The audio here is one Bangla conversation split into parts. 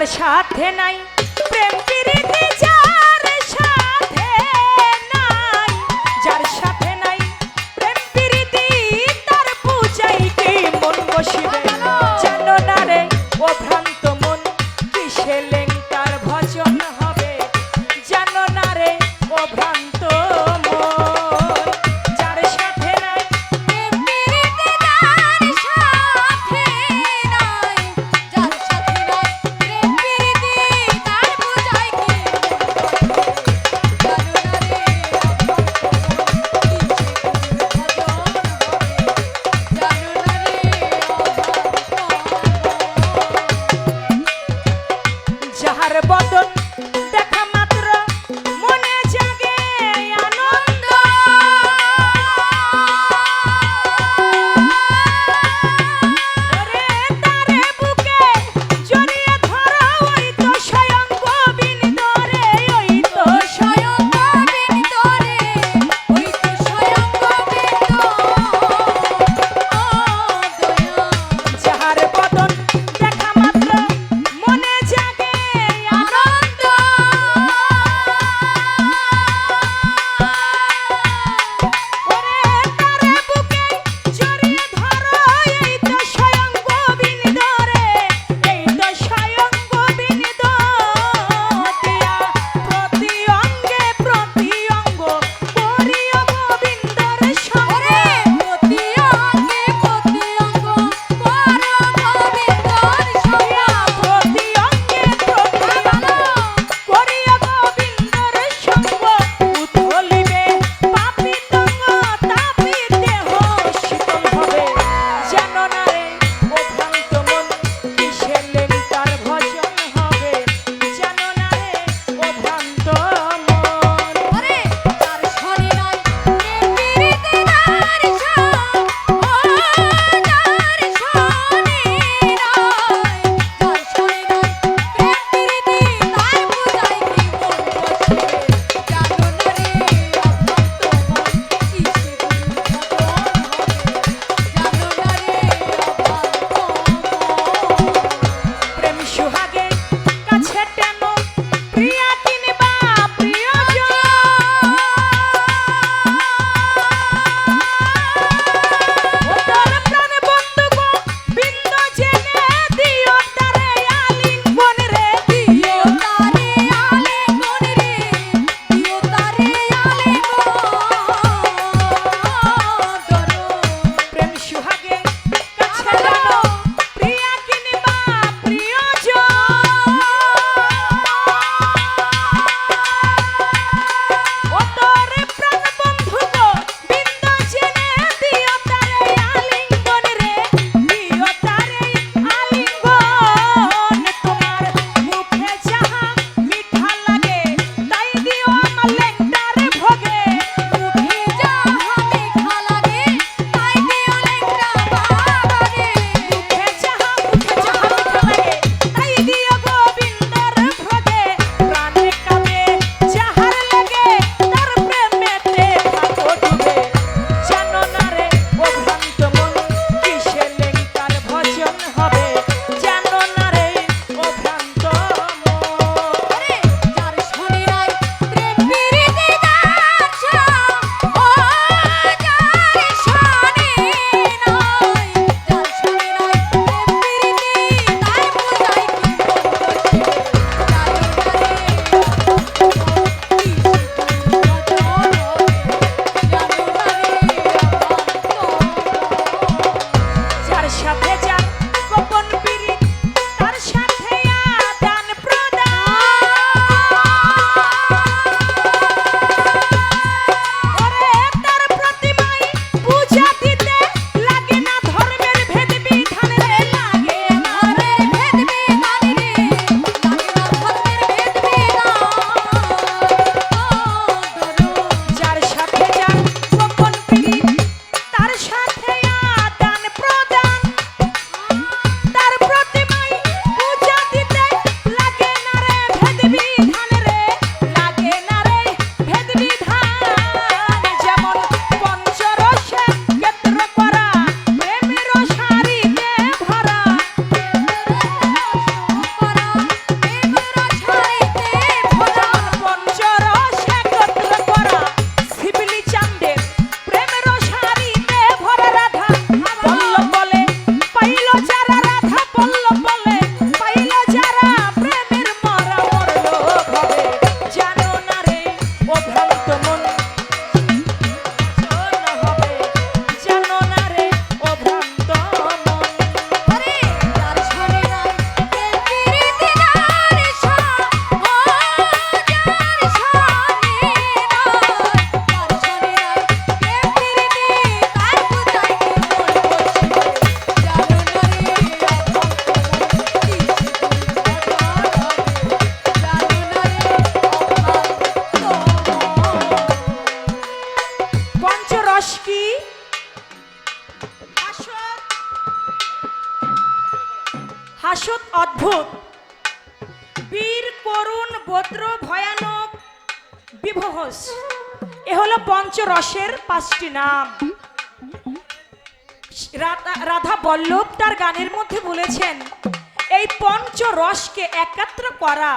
যার সাথে নাই। প্রেম প্রীতি যার রে বদন হাসত অদ্ভুত। বীর, করুণ, বদ্র, ভয়ানক, বিভহস। এ হলো পঞ্চরসের পাঁচটি নাম। রাধা বল্লভ তার গানের মধ্যে বলেছেন, এই পঞ্চরসকে একাত্র করা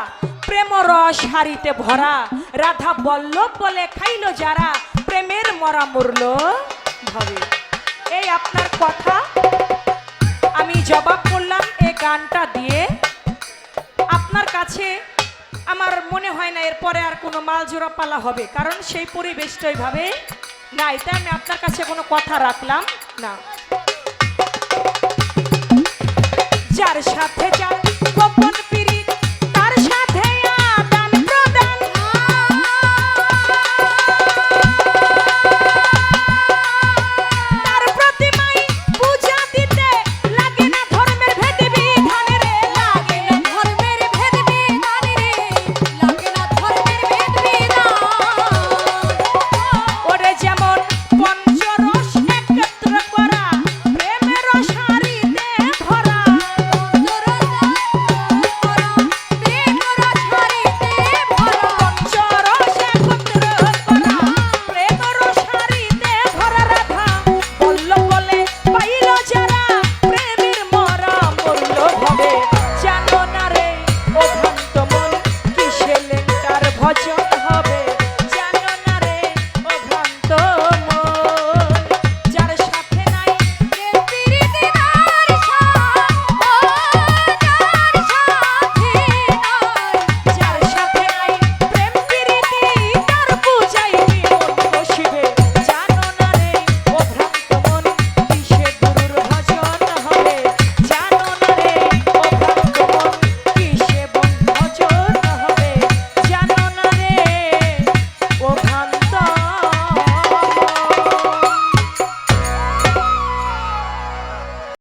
প্রেম রস হারিতে ভরা, রাধা বল্লভ বলে খাইল যারা, প্রেমের মরা মরল ভাবে। এই আপনার কথা গানটা দিয়ে আপনার কাছে আমার মনে হয় না এরপরে আর কোনো মাল জোড়া পালা হবে, কারণ সেই পরিবেশটা ওইভাবে নাই। তাই আমি আপনার কাছে কোনো কথা রাখলাম না। যার সাথে